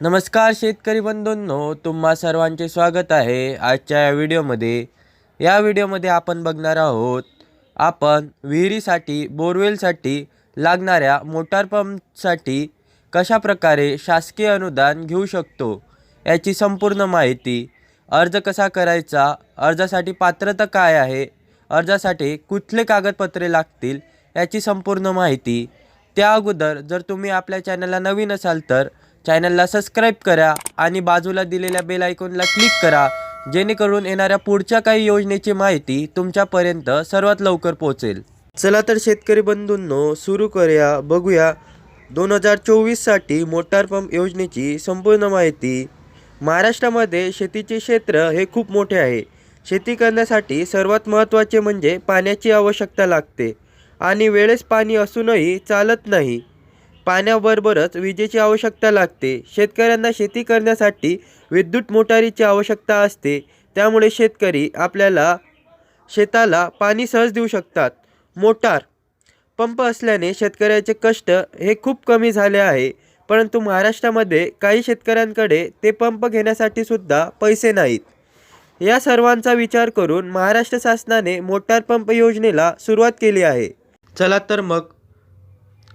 नमस्कार शेतकरी बंधूंनो तुम्हा सर्वांचे स्वागत आहे आजच्या या व्हिडिओमध्ये. या व्हिडिओमध्ये आपण बघणार आहोत आपण विहिरीसाठी बोरवेलसाठी लागणाऱ्या मोटार पंपसाठी कशाप्रकारे शासकीय अनुदान घेऊ शकतो याची संपूर्ण माहिती अर्ज कसा करायचा अर्जासाठी पात्रता काय आहे अर्जासाठी कुठले कागदपत्रे लागतील याची संपूर्ण माहिती. त्या अगोदर जर तुम्ही आपल्या चॅनलला नवीन असाल तर चॅनलला सबस्क्राईब करा आणि बाजूला दिलेल्या बेल आयकॉनला क्लिक करा. जेणेकरून येणाऱ्या पुढच्या काही योजनेची माहिती तुमच्यापर्यंत सर्वात लवकर पोहोचेल. चला तर शेतकरी बंधूंनो सुरू करूया बघूया. दोन हजार चोवीससाठी मोटार पंप योजनेची संपूर्ण माहिती. महाराष्ट्रामध्ये शेतीचे क्षेत्र हे खूप मोठे आहे. शेती करण्यासाठी सर्वात महत्त्वाचे म्हणजे पाण्याची आवश्यकता लागते. आणि वेळेस पाणी असूनही चालत नाही. पाण्याबरोबरच विजेची आवश्यकता लागते. शेतकऱ्यांना शेती करण्यासाठी विद्युत मोटारीची आवश्यकता असते. त्यामुळे शेतकरी आपल्याला शेताला पाणी सहज देऊ शकतात. मोटार पंप असल्याने शेतकऱ्याचे कष्ट हे खूप कमी झाले आहे. परंतु महाराष्ट्रामध्ये काही शेतकऱ्यांकडे ते पंप घेण्यासाठी सुद्धा पैसे नाहीत. या सर्वांचा विचार करून महाराष्ट्र शासनाने मोटार पंप योजनेला सुरुवात केली आहे. चला तर मग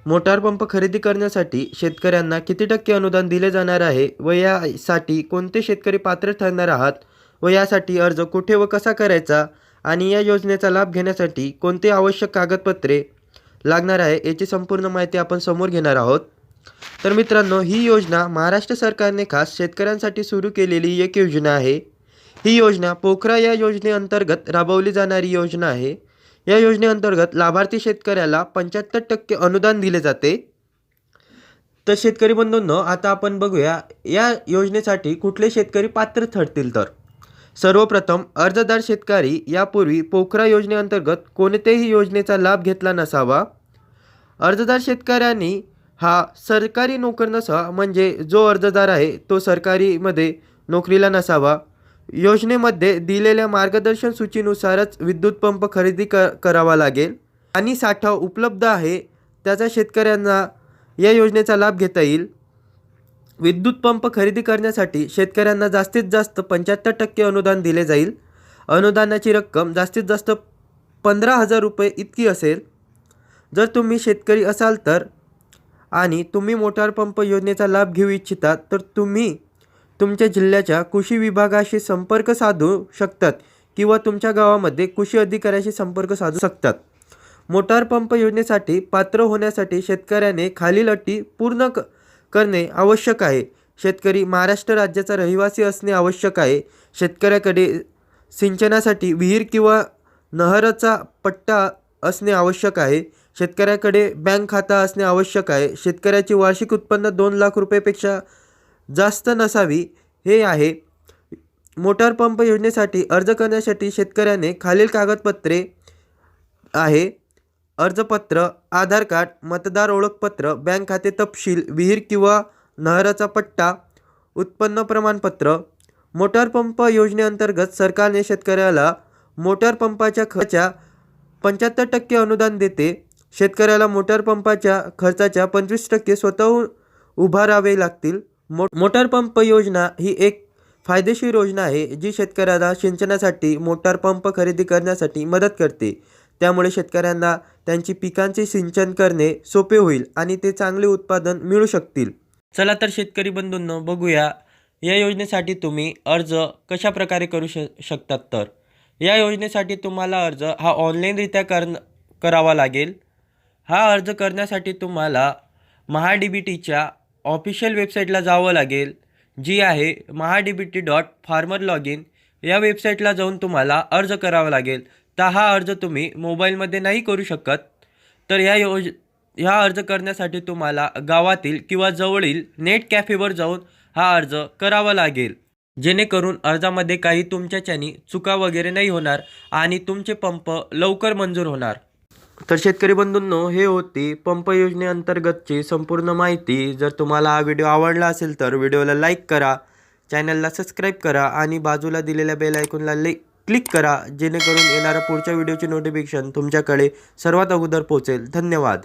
मोटार पंप खरेदी करण्यासाठी शेतकऱ्यांना किती टक्के अनुदान दिले जाणार आहे व यासाठी कोणते शेतकरी पात्र ठरणार आहात व यासाठी अर्ज कुठे व कसा करायचा आणि या योजनेचा लाभ घेण्यासाठी कोणते आवश्यक कागदपत्रे लागणार आहे याची संपूर्ण माहिती आपण समोर घेणार आहोत. तर मित्रांनो ही योजना महाराष्ट्र सरकारने खास शेतकऱ्यांसाठी सुरू केलेली एक योजना आहे. ही योजना पोखरा या योजनेअंतर्गत राबवली जाणारी योजना आहे. या योजनेअंतर्गत लाभार्थी शेतकऱ्याला पंच्याहत्तर टक्के अनुदान दिले जाते. तर शेतकरी बंधूंनो आता आपण बघूया या योजनेसाठी कुठले शेतकरी पात्र ठरतील तर? सर्वप्रथम अर्जदार शेतकरी यापूर्वी पोखरा योजनेअंतर्गत कोणत्याही योजनेचा लाभ घेतला नसावा. अर्जदार शेतकऱ्यांनी हा सरकारी नोकर नसा म्हणजे जो अर्जदार आहे तो सरकारीमध्ये नोकरीला नसावा. योजनेमध्ये दिलेल्या मार्गदर्शन सूचीनुसारच विद्युत पंप खरेदी क करावा लागेल आणि साठा उपलब्ध आहे त्याचा शेतकऱ्यांना या योजनेचा लाभ घेता येईल. विद्युत पंप खरेदी करण्यासाठी शेतकऱ्यांना जास्तीत जास्त पंच्याहत्तर टक्के अनुदान दिले जाईल. अनुदानाची रक्कम जास्तीत जास्त पंधरा हजार रुपये इतकी असेल. जर तुम्ही शेतकरी असाल तर आणि तुम्ही मोटार पंप योजनेचा लाभ घेऊ इच्छिता तर तुम्ही तुमच्या जिल्ह्याच्या कृषी विभागाशी संपर्क साधू शकतात किंवा तुमच्या गावामध्ये कृषी अधिकाऱ्याशी संपर्क साधू शकतात. मोटार पंप योजनेसाठी पात्र होण्यासाठी शेतकऱ्याने खालील अटी पूर्ण क करणे आवश्यक आहे. शेतकरी महाराष्ट्र राज्याचा रहिवासी असणे आवश्यक आहे. शेतकऱ्याकडे सिंचनासाठी विहीर किंवा नहराचा पट्टा असणे आवश्यक आहे. शेतकऱ्याकडे बँक खाता असणे आवश्यक आहे. शेतकऱ्याचे वार्षिक उत्पन्न दोन लाख रुपयेपेक्षा जास्त नसावी. हे आहे. मोटार पंप योजनेसाठी अर्ज करण्यासाठी शेतकऱ्याने खालील कागदपत्रे आहे. अर्जपत्र आधार कार्ड मतदार ओळखपत्र बँक खाते तपशील विहीर किंवा नहराचा पट्टा उत्पन्न प्रमाणपत्र. मोटार पंप योजनेअंतर्गत सरकारने शेतकऱ्याला मोटार पंपाच्या खर्चाच्या पंच्याहत्तर टक्के अनुदान देते. शेतकऱ्याला मोटार पंपाच्या खर्चाच्या पंचवीस टक्के स्वतःहून उभारावे लागतील. मोटार पंप योजना ही एक फायदेशीर योजना आहे जी शेतकऱ्याला सिंचनासाठी मोटार पंप खरेदी करण्यासाठी मदत करते. त्यामुळे शेतकऱ्यांना त्यांची पिकांचे सिंचन करणे सोपे होईल आणि ते चांगले उत्पादन मिळू शकतील. चला तर शेतकरी बंधूंनो बघूया. या योजनेसाठी तुम्ही अर्ज कशा प्रकारे करू श शकतात तर? या योजनेसाठी तुम्हाला अर्ज हा ऑनलाईनरित्या कर करावा लागेल. हा अर्ज करण्यासाठी तुम्हाला महा डी बी टीच्या ऑफिशियल वेबसाईटला जावं लागेल जी आहे Maha D B T dot farmer log in या वेबसाईटला जाऊन तुम्हाला अर्ज करावा लागेल. तर हा अर्ज तुम्ही मोबाईलमध्ये नाही करू शकत. तर या योज ह्या अर्ज करण्यासाठी तुम्हाला गावातील किंवा जवळील नेट कॅफेवर जाऊन हा अर्ज करावा लागेल. जेणेकरून अर्जामध्ये काही तुमच्याच्यानी चुका वगैरे नाही होणार आणि तुमचे पंप लवकर मंजूर होणार. तर शेतकरी बंधूंनो हे होती पंप योजनेअंतर्गतची संपूर्ण माहिती. जर तुम्हाला हा व्हिडिओ आवडला असेल तर व्हिडिओला लाईक करा चॅनलला सबस्क्राईब करा आणि बाजूला दिलेल्या बेल आयकॉनला ले क्लिक करा जेणेकरून येणाऱ्या पुढच्या व्हिडिओची नोटिफिकेशन तुमच्याकडे सर्वात अगोदर पोहोचेल. धन्यवाद.